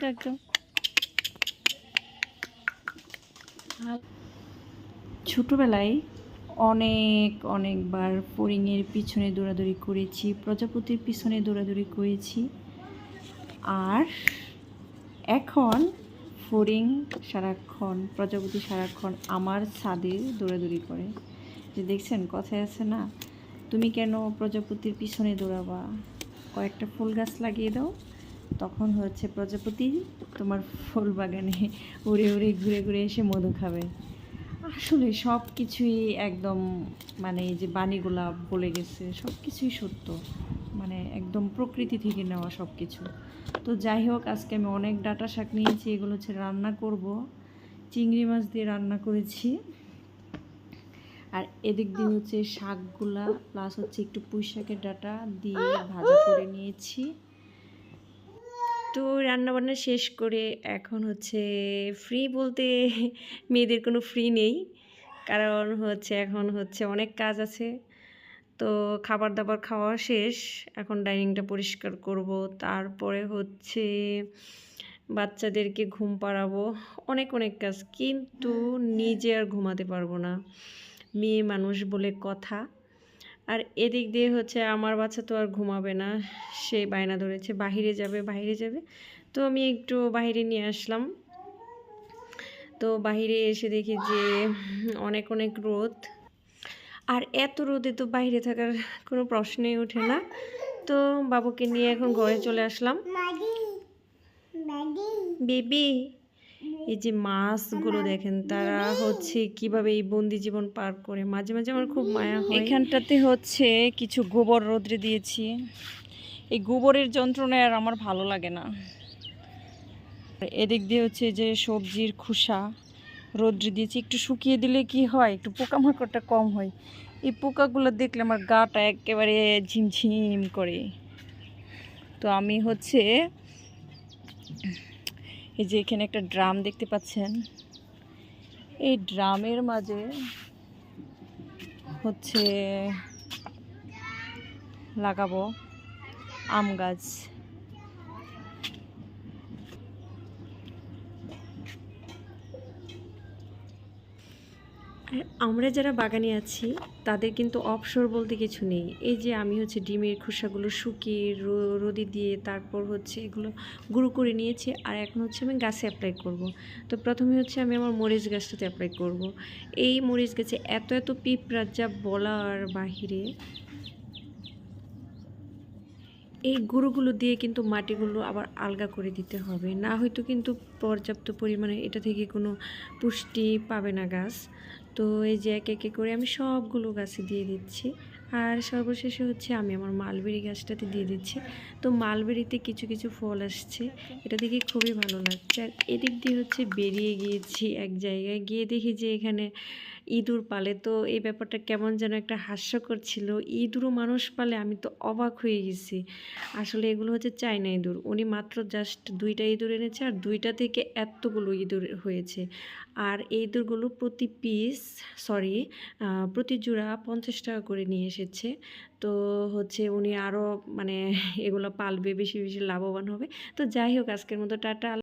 দেখো ছোটোবেলায় অনেক, অনেকবার ফড়িংয়ের পিছনে দৌড়াদৌড়ি করেছি, প্রজাপতির পিছনে দৌড়াদৌড়ি করেছি। আর এখন ফড়িং সারাক্ষণ, প্রজাপতি সারাক্ষণ আমার ছাদে দৌড়াদৌড়ি করে। যে দেখছেন, কথায় আছে না, তুমি কেন প্রজাপতির পিছনে দৌড়াবা? কয়েকটা ফুল গাছ লাগিয়ে দাও। তখন হচ্ছে প্রজাপতি তোমার ফুল বাগানে উড়ে উড়ে ঘুরে ঘুরে এসে মধু খাবে। আসলে সব কিছুই একদম মানে এই যে বাণীগুলা বলে গেছে সব কিছুই সত্য। মানে একদম প্রকৃতি থেকে নেওয়া সব কিছু তো যাই হোক, আজকে আমি অনেক ডাটা শাক নিয়েছি, এগুলো হচ্ছে রান্না করব। চিংড়ি মাছ দিয়ে রান্না করেছি। আর এদিক দিয়ে হচ্ছে শাকগুলা প্লাস হচ্ছে একটু পুঁই শাকের ডাটা দিয়ে ভাজা করে নিয়েছি। তো রান্নাবান্না শেষ করে এখন হচ্ছে ফ্রি বলতে মেয়েদের কোনো ফ্রি নেই। কারণ হচ্ছে এখন হচ্ছে অনেক কাজ আছে। তো খাবার দাবার খাওয়া শেষ। এখন ডাইনিংটা পরিষ্কার করব। তারপরে হচ্ছে বাচ্চাদেরকে ঘুম পাড়াবো। অনেক অনেক কাজ। কিন্তু নিজে আর ঘুমাতে পারব না। মেয়ে মানুষ বলে কথা। আর এদিক দিয়ে হচ্ছে আমার বাচ্চা তো আর ঘুমাবে না সে বায়না ধরেছে বাহিরে যাবে বাইরে যাবে। তো আমি একটু বাইরে নিয়ে আসলাম। তো বাইরে এসে দেখি যে অনেক অনেক রোদ। আর এত রোদে তো বাইরে থাকার কোনো প্রশ্নই ওঠে না। তো বাবুকে নিয়ে এখন ঘরে চলে আসলাম। বেবি এই যে মাছগুলো দেখেন তারা হচ্ছে কীভাবে এই বন্দি জীবন পার করে। মাঝে মাঝে আমার খুব মায়া হয়। এখানটাতে হচ্ছে কিছু গোবর রোদ্রে দিয়েছি। এই গোবরের যন্ত্রণায় আর আমার ভালো লাগে না। এদিক দিয়ে হচ্ছে যে সবজির খোসা রোদ্রে দিয়েছি। একটু শুকিয়ে দিলে কি হয়? একটু পোকামাকড়টা কম হয়। এই পোকাগুলো দেখলে আমার গাটা একেবারে ঝিমঝিম করে। তো আমি হচ্ছে এই যে এখানে একটা ড্রাম দেখতে পাচ্ছেন। এই ড্রামের মাঝে হচ্ছে লাগাবো আম গাছ। আমরা যারা বাগানে আছি, তাদের কিন্তু অবসর বলতে কিছু নেই। এই যে আমি হচ্ছে ডিমের খোসাগুলো শুকিয়ে রোদে দিয়ে তারপর হচ্ছে এগুলো গুঁড়ো করে নিয়েছি আর এখন হচ্ছে আমি গাছে অ্যাপ্লাই করব। তো প্রথমে হচ্ছে আমি আমার মরিচ গাছটাতে অ্যাপ্লাই করব। এই মরিচ গাছে এত এত পিঁপড়া যা বলার বাহিরে এই গুঁড়োগুলো দিয়ে কিন্তু মাটিগুলো আবার আলগা করে দিতে হবে। না হয়তো কিন্তু পর্যাপ্ত পরিমাণে এটা থেকে কোনো পুষ্টি পাবে না গাছ। তো এই যে একে একে করে আমি সবগুলো গাছে দিয়ে দিচ্ছি। আর সর্বশেষে হচ্ছে আমি আমার মালবেরি গাছটাতে দিয়ে দিচ্ছি। তো মালবেরিতে কিছু কিছু ফল আসছে। এটা দেখে খুবই ভালো লাগছে। আর এদিক দিয়ে হচ্ছে বেরিয়ে গিয়েছি এক জায়গায়। গিয়ে দেখি যে এখানে ইঁদুর পালে। তো এই ব্যাপারটা কেমন যেন একটা হাস্যকর ছিল। ইঁদুরও মানুষ পালে আমি তো অবাক হয়ে গেছি। আসলে এগুলো হচ্ছে চায়না ইঁদুর। উনি মাত্র জাস্ট দুইটা ইঁদুর এনেছে আর দুইটা থেকে এতগুলো ইঁদুর হয়েছে। আর এই ইঁদুরগুলো প্রতি পিস সরি প্রতি জোড়া পঞ্চাশ টাকা করে নিয়ে এসেছে। তো হচ্ছে উনি আরও মানে এগুলো পালবে, বেশি বেশি লাভবান হবে। তো যাই হোক, আজকের মতো টাটা।